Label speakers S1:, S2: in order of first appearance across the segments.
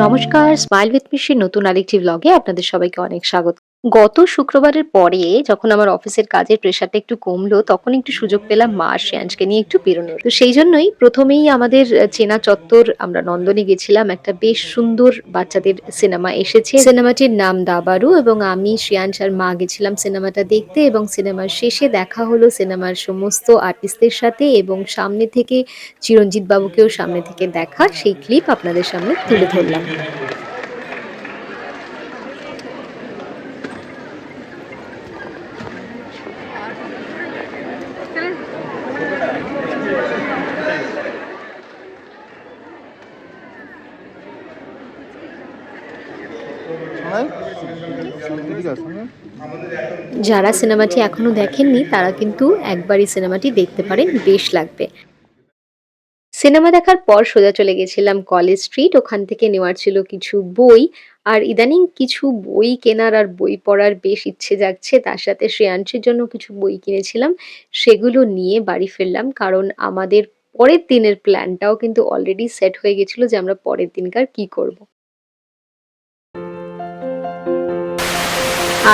S1: নমস্কার smile with Misir নতুন আরেকটি ব্লগে আপনাদের সবাইকে অনেক স্বাগত। গত শুক্রবারের পরে যখন আমার অফিসের কাজের প্রেশারটা একটু কমলো, তখন একটু সুযোগ পেলাম মা শ্রেয়াংশকে নিয়ে একটু বেরোনোর। তো সেই জন্যই প্রথমেই আমাদের চেনা চত্বর আমরা নন্দনে গেছিলাম। একটা বেশ সুন্দর বাচ্চাদের সিনেমা এসেছে। সিনেমাটির নাম দাবারু এবং আমি, শ্রেয়াংশ আর মা গেছিলাম সিনেমাটা দেখতে এবং সিনেমার শেষে দেখা হলো সিনেমার সমস্ত আর্টিস্টদের সাথে এবং সামনে থেকে চিরঞ্জিত বাবুকেও সামনে থেকে দেখা। সেই ক্লিপ আপনাদের সামনে তুলে ধরলাম। যারা সিনেমাটি এখনও দেখেননি, তারা কিন্তু একবারই সিনেমাটি দেখতে পারেন, বেশ লাগবে। সিনেমা দেখার পর সোজা চলে গেছিলাম কলেজ স্ট্রিট, ওখান থেকে নেওয়ার ছিল কিছু বই, আর ইদানিং কিছু বই কেনার আর বই পড়ার বেশ ইচ্ছে জাগছে, তার সাথে শ্রেয়াংশের জন্য কিছু বই কিনেছিলাম, সেগুলো নিয়ে বাড়ি ফিরলাম, কারণ আমাদের পরের দিনের প্ল্যানটাও কিন্তু অলরেডি সেট হয়ে গেছিল যে আমরা পরের দিনকার কি করব।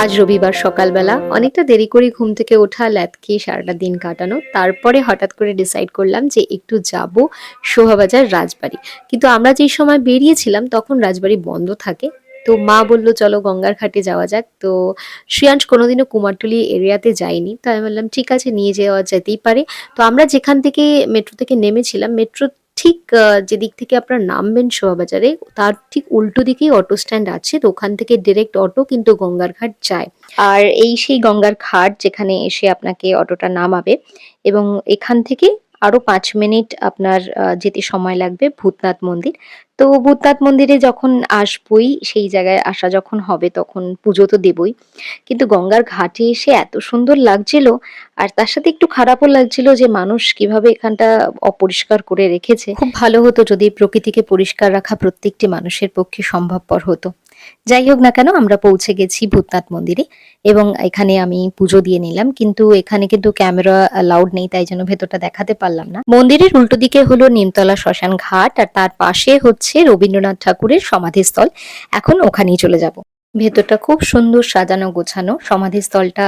S1: আজ রবিবার সকালবেলা অনেকটা দেরি করে ঘুম থেকে ওঠা খেয়ে সারাটা দিন কাটানো। তারপরে হঠাৎ করে ডিসাইড করলাম যে একটু যাব শোভাবাজার রাজবাড়ি। কিন্তু আমরা যেই সময় বেরিয়েছিলাম তখন রাজবাড়ি বন্ধ থাকে। তো মা বলল, চলো গঙ্গার ঘাটে যাওয়া যাক। তো শ্রেয়াংশ কোনোদিনও কুমারটুলি এরিয়াতে যায়নি। তো আমি বললাম, ঠিক আছে, নিয়ে যাওয়া যেতেই পারে। তো আমরা যেখান থেকে মেট্রো থেকে নেমেছিলাম মেট্রো ঠিক যেদিক থেকে আপনার নামবেন শোভাবাজারে, তার ঠিক উল্টো দিকেই অটো স্ট্যান্ড আছে, তো ওখান থেকে ডিরেক্ট অটো কিন্তু গঙ্গার ঘাট যায়। আর এই সেই গঙ্গার ঘাট যেখানে এসে আপনাকে অটোটা নামাবে এবং এখান থেকে আরও পাঁচ মিনিট আপনার যেতে সময় লাগবে ভূতনাথ মন্দির। তো ভূতনাথ মন্দিরে যখন আসবই, সেই জায়গায় আসা যখন হবে তখন পুজো তো দেবই। কিন্তু গঙ্গার ঘাটে এসে এত সুন্দর লাগছিল, আর তার সাথে একটু খারাপও লাগছিল যে মানুষ কীভাবে এখানটা অপরিষ্কার করে রেখেছে। খুব ভালো হতো যদি প্রকৃতিকে পরিষ্কার রাখা প্রত্যেকটি মানুষের পক্ষে সম্ভবপর হতো। যাই হোক না কেন, আমরা পৌঁছে গেছি ভূতনাথ মন্দিরে এবং এখানে আমি পুজো দিয়ে নিলাম। কিন্তু এখানে কিন্তু ক্যামেরা অ্যালাউড নেই, তাই জন্য ভেতরটা দেখাতে পারলাম না। মন্দিরের উল্টো দিকে হলো নিমতলা শ্মশান ঘাট আর তার পাশে হচ্ছে রবীন্দ্রনাথ ঠাকুরের সমাধিস্থল। এখন ওখানেই চলে যাব। ভেতরটা খুব সুন্দর সাজানো গোছানো। সমাধিস্থলটা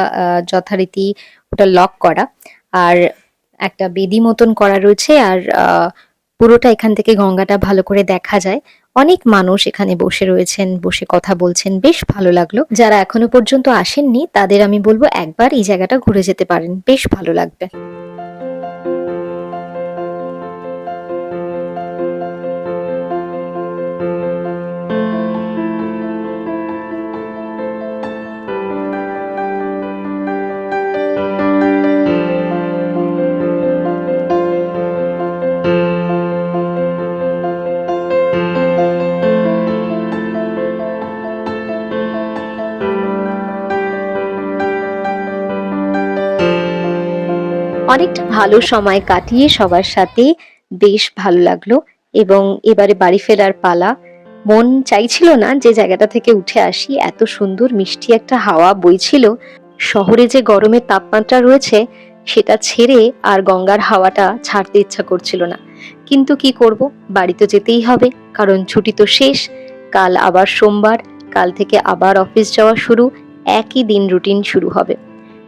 S1: যথারীতি ওটা লক করা। আর একটা বেদি মতন করা রয়েছে আর পুরোটা এখান থেকে গঙ্গাটা ভালো করে দেখা যায়। অনেক মানুষ এখানে বসে রয়েছেন, বসে কথা বলছেন। বেশ ভালো লাগল। যারা এখনও পর্যন্ত আসেননি, তাদের আমি বলব একবার এই জায়গাটা ঘুরে যেতে পারেন। বেশ ভালো লাগবে। অনেকটা ভালো সময় কাটিয়ে সবার সাথে বেশ ভালো লাগল এবং এবারে বাড়ি ফেরার পালা। মন চাইছিল না যে জায়গাটা থেকে উঠে আসি, এত সুন্দর মিষ্টি একটা হাওয়া বইছিল শহরে যে গরমের তাপমাত্রা রয়েছে, সেটা ছেড়ে আর গঙ্গার হাওয়াটা ছাড়তে ইচ্ছা করছিল না। কিন্তু কি করব? বাড়ি তো যেতেই হবে, কারণ ছুটি তো শেষ। কাল আবার সোমবার, কাল থেকে আবার অফিস যাওয়া শুরু, একই দিন রুটিন শুরু হবে।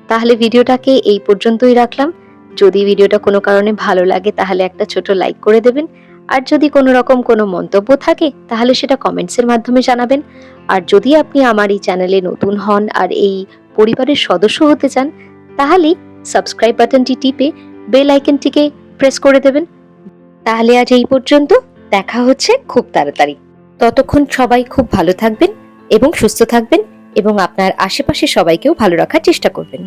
S1: তাহলে ভিডিওটাকে এই পর্যন্তই রাখলাম। যদি ভিডিওটা কোনো কারণে ভালো লাগে, তাহলে একটা ছোট লাইক করে দেবেন। আর যদি কোনো রকম কোনো মন্তব্য থাকে, তাহলে সেটা কমেন্টসের মাধ্যমে জানাবেন। আর যদি আপনি আমার এই চ্যানেলে নতুন হন আর এই পরিবারের সদস্য হতে চান তাহলে সাবস্ক্রাইব বাটনটি টিপে বেল আইকনটিকে প্রেস করে দেবেন। তাহলে আজ এই পর্যন্ত, দেখা হচ্ছে খুব তাড়াতাড়ি। ততক্ষণ সবাই খুব ভালো থাকবেন এবং সুস্থ থাকবেন এবং আপনার আশেপাশে সবাইকেও ভালো রাখার চেষ্টা করবেন।